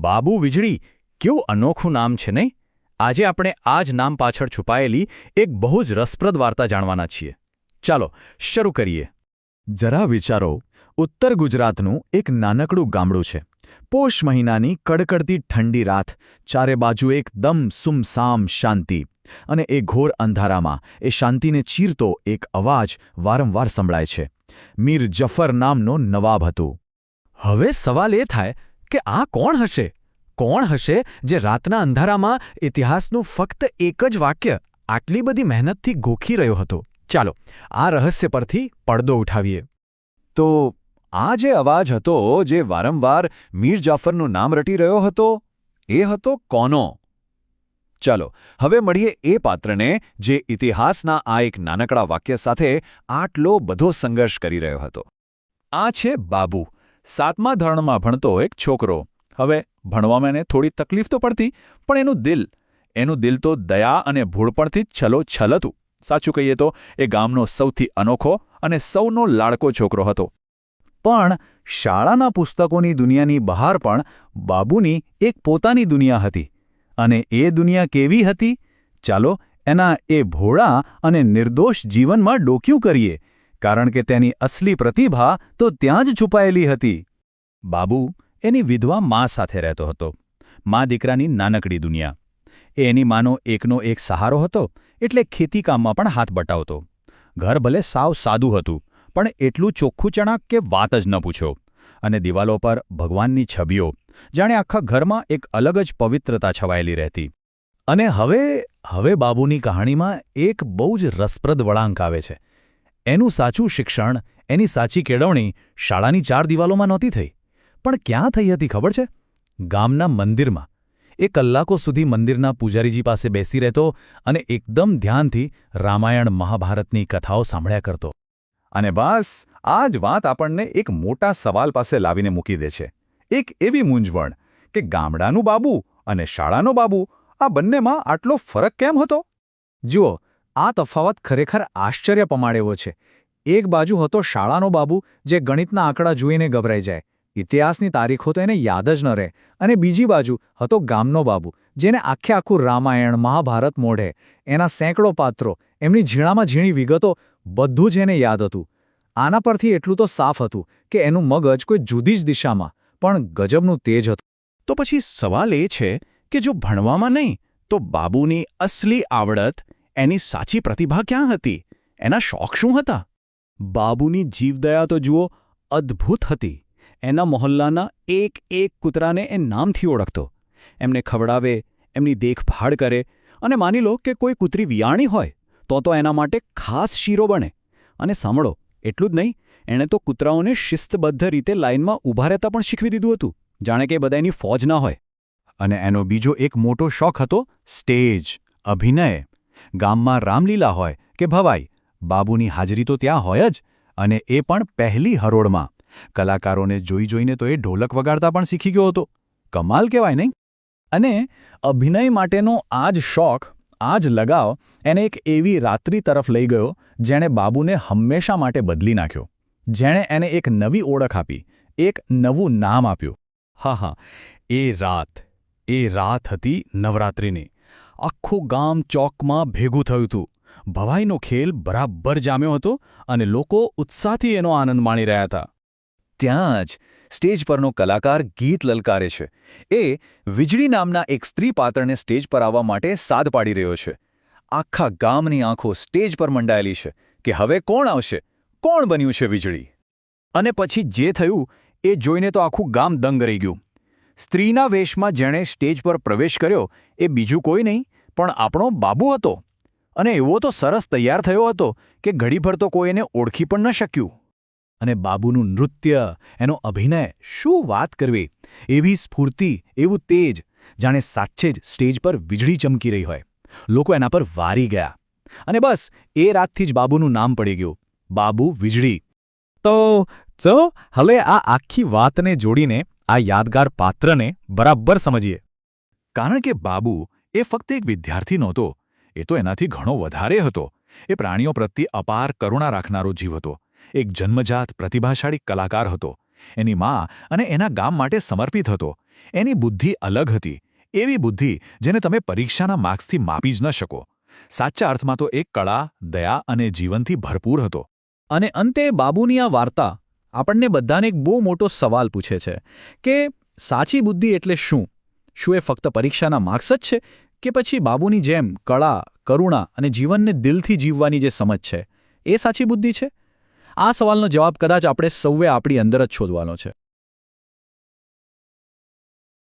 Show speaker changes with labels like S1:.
S1: બાબુ વીજળી કેવું અનોખું નામ છે નહીં? આજે આપણે આ જ નામ પાછળ છુપાયેલી એક બહુ જ રસપ્રદ વાર્તા જાણવાના છીએ. ચાલો, શરૂ કરીએ.
S2: જરા વિચારો, ઉત્તર ગુજરાતનું એક નાનકડું ગામડું છે. પોષ મહિનાની કડકડતી ઠંડી રાત, ચારે બાજુ એકદમ સુમસામ શાંતિ અને એ ઘોર અંધારામાં એ શાંતિને ચીરતો એક અવાજ વારંવાર સંભળાય છે. મીર જફર નામનો નવાબ હતું.
S1: હવે સવાલ એ થાય કે આ કોણ હશે? કોણ હશે જે રાતના અંધારામાં ઇતિહાસનું ફક્ત એક જ વાક્ય આટલી બધી મહેનતથી ગોખી રહ્યો હતો? ચાલો, આ રહસ્ય પરથી પડદો ઉઠાવીએ.
S2: તો આ જે અવાજ હતો જે વારંવાર મીર જાફરનું નામ રટી રહ્યો હતો, એ હતો કોનો? ચાલો, હવે મળીએ એ પાત્રને જે ઇતિહાસના આ એક નાનકડા વાક્ય સાથે આટલો બધો સંઘર્ષ કરી રહ્યો હતો. આ છે બાબુ. સાતમા ધોરણમાં ભણતો એક છોકરો. હવે ભણવામાં એને થોડી તકલીફ તો પડતી, પણ એનું દિલ એનું દિલ તો દયા અને ભૂળપણથી છલો છલ હતું. સાચું કહીએ તો એ ગામનો સૌથી અનોખો અને સૌનો લાડકો છોકરો હતો. પણ શાળાના પુસ્તકોની દુનિયાની બહાર પણ બાબુની એક પોતાની દુનિયા હતી. અને એ દુનિયા કેવી હતી? ચાલો એના એ ભોળા અને નિર્દોષ જીવનમાં ડોક્યું કરીએ. કારણ કે તેની અસલી પ્રતિભા તો ત્યાં જ છુપાયેલી હતી. બાબુ, એની વિધવા મા સાથે રહેતો હતો. મા દીકરાની નાનકડી દુનિયા. એની માનો એકનો એક સહારો હતો, એટલે ખેતીકામમાં પણ હાથ બટાવતો. ઘર ભલે સાવ સાદું હતું, પણ એટલું ચોખ્ખું ચણાક કે વાત જ ન પૂછો. અને દિવાલો પર ભગવાનની છબીઓ, જાણે આખા ઘરમાં એક અલગ જ પવિત્રતા છવાયેલી રહેતી. અને હવે હવે બાબુની કહાણીમાં એક બહુ જ રસપ્રદ વળાંક આવે છે. એનું સાચું શિક્ષણ, એની સાચી કેળવણી શાળાની ચાર દિવાલોમાં નહોતી થઈ. પણ ક્યાં થઈ હતી ખબર છે? ગામના મંદિરમાં. એ કલાકો સુધી મંદિરના પૂજારીજી પાસે બેસી રહેતો અને એકદમ ધ્યાનથી રામાયણ મહાભારતની કથાઓ સાંભળ્યા કરતો. અને બસ, આ જ વાત આપણને એક મોટા સવાલ પાસે લાવીને મૂકી દે છે. એક એવી મૂંઝવણ કે ગામડાનું બાબુ અને શાળાનો બાબુ, આ બંનેમાં આટલો ફરક કેમ હતો?
S1: જુઓ આ તફાવત ખરેખર આશ્ચર્ય પમાડેવો છે. એક બાજુ હતો શાળાનો બાબુ, જે ગણિતના આંકડા જોઈને ગભરાઈ જાય. ઇતિહાસની તારીખો તો એને યાદ જ ન રહે. અને બીજી બાજુ હતો ગામનો બાબુ, જેને આખે આખું રામાયણ, મહાભારત મોઢે, એના સેંકડો પાત્રો, એમની ઝીણામાં ઝીણી વિગતો, બધું જ એને યાદ હતું. આના પરથી એટલું તો સાફ હતું કે એનું મગજ કોઈ જુદી જ દિશામાં, પણ ગજબનું તેજ હતું.
S2: તો પછી સવાલ એ છે કે જો ભણવામાં નહીં, તો બાબુની અસલી આવડત એની સાચી પ્રતિભા ક્યાં હતી? એના શોખ શું હતા? બાબુની જીવદયા તો જુઓ, અદ્ભુત હતી. એના મોહલ્લાના એક એક કૂતરાને એ નામથી ઓળખતો. એમને ખવડાવે, એમની દેખભાળ કરે અને માની લો કે કોઈ કૂતરી વિયાણી હોય, તો તો એના માટે ખાસ શીરો બને. અને સાંભળો, એટલું જ નહીં, એણે તો કૂતરાઓને શિસ્તબદ્ધ રીતે લાઇનમાં ઊભા રહેતા પણ શીખવી દીધું હતું. જાણે કે બધા એની ફોજ ના હોય. અને એનો બીજો એક મોટો શોખ હતો સ્ટેજ, અભિનય. ગામમાં રામલીલા હોય કે ભવાઈ, બાબુની હાજરી તો ત્યાં હોય જ અને એ પણ પહેલી હરોળમાં. કલાકારોને જોઈ જોઈને તો એ ઢોલક વગાડતા પણ શીખી ગયો હતો. કમાલ કહેવાય નહીં? અને અભિનય માટેનો આ જ શોખ, આ જ લગાવ એને એક એવી રાત્રિ તરફ લઈ ગયો જેણે બાબુને હંમેશા માટે બદલી નાખ્યો. જેણે એને એક નવી ઓળખ આપી, એક નવું નામ આપ્યું. હા હા, એ રાત એ રાત હતી નવરાત્રિની. આખું ગામ ચોકમાં ભેગું થયું હતું. ભવાઈનો ખેલ બરાબર જામ્યો હતો અને લોકો ઉત્સાહથી એનો આનંદ માણી રહ્યા હતા. ત્યાં જ સ્ટેજ પરનો કલાકાર ગીત લલકારે છે. એ વીજળી નામના એક સ્ત્રી પાત્રને સ્ટેજ પર આવવા માટે સાદ પાડી રહ્યો છે. આખા ગામની આંખો સ્ટેજ પર મંડાયેલી છે કે હવે કોણ આવશે? કોણ બન્યું છે વીજળી? અને પછી જે થયું એ જોઈને તો આખું ગામ દંગ રહી ગયું. સ્ત્રીના વેશમાં જેણે સ્ટેજ પર પ્રવેશ કર્યો એ બીજું કોઈ નહીં, પણ આપણો બાબુ હતો. અને એવો તો સરસ તૈયાર થયો હતો કે ઘડીભર તો કોઈ એને ઓળખી પણ ન શક્યું. અને બાબુનું નૃત્ય, એનો અભિનય, શું વાત કરવી? એવી સ્ફૂર્તિ, એવું તેજ, જાણે સાચે જ સ્ટેજ પર વીજળી ચમકી રહી હોય. લોકો એના પર વારી ગયા. અને બસ, એ રાતથી જ બાબુનું નામ પડી ગયું. બાબુ વીજળી. તો, ચો હવે આ આખી વાતને જોડીને આ યાદગાર પાત્રને બરાબર સમજીએ. કારણ કે બાબુ એ ફક્ત એક વિદ્યાર્થી નહોતો, એ તો એનાથી ઘણો વધારે હતો. એ પ્રાણીઓ પ્રત્યે અપાર કરુણા રાખનારો જીવ હતો. એક જન્મજાત, પ્રતિભાશાળી કલાકાર હતો. એની મા અને એના ગામ માટે સમર્પિત હતો.
S3: એની બુદ્ધિ અલગ હતી. એવી બુદ્ધિ જેને તમે પરીક્ષાના માર્ક્સથી માપી જ ન શકો. સાચા અર્થમાં તો એક કળા, દયા અને જીવનથી ભરપૂર હતો.
S1: અને અંતે બાબુની આ વાર્તા આપણને બધાને એક બહુ મોટો સવાલ પૂછે છે કે સાચી બુદ્ધિ એટલે શું? શું એ ફક્ત પરીક્ષાના માર્ક્સ જ છે કે પછી બાબુની જેમ કળા, કરુણા અને જીવનને દિલથી જીવવાની જે સમજ છે એ સાચી બુદ્ધિ છે? આ સવાલનો જવાબ કદાચ આપણે સૌએ આપણી અંદર જ શોધવાનો છે.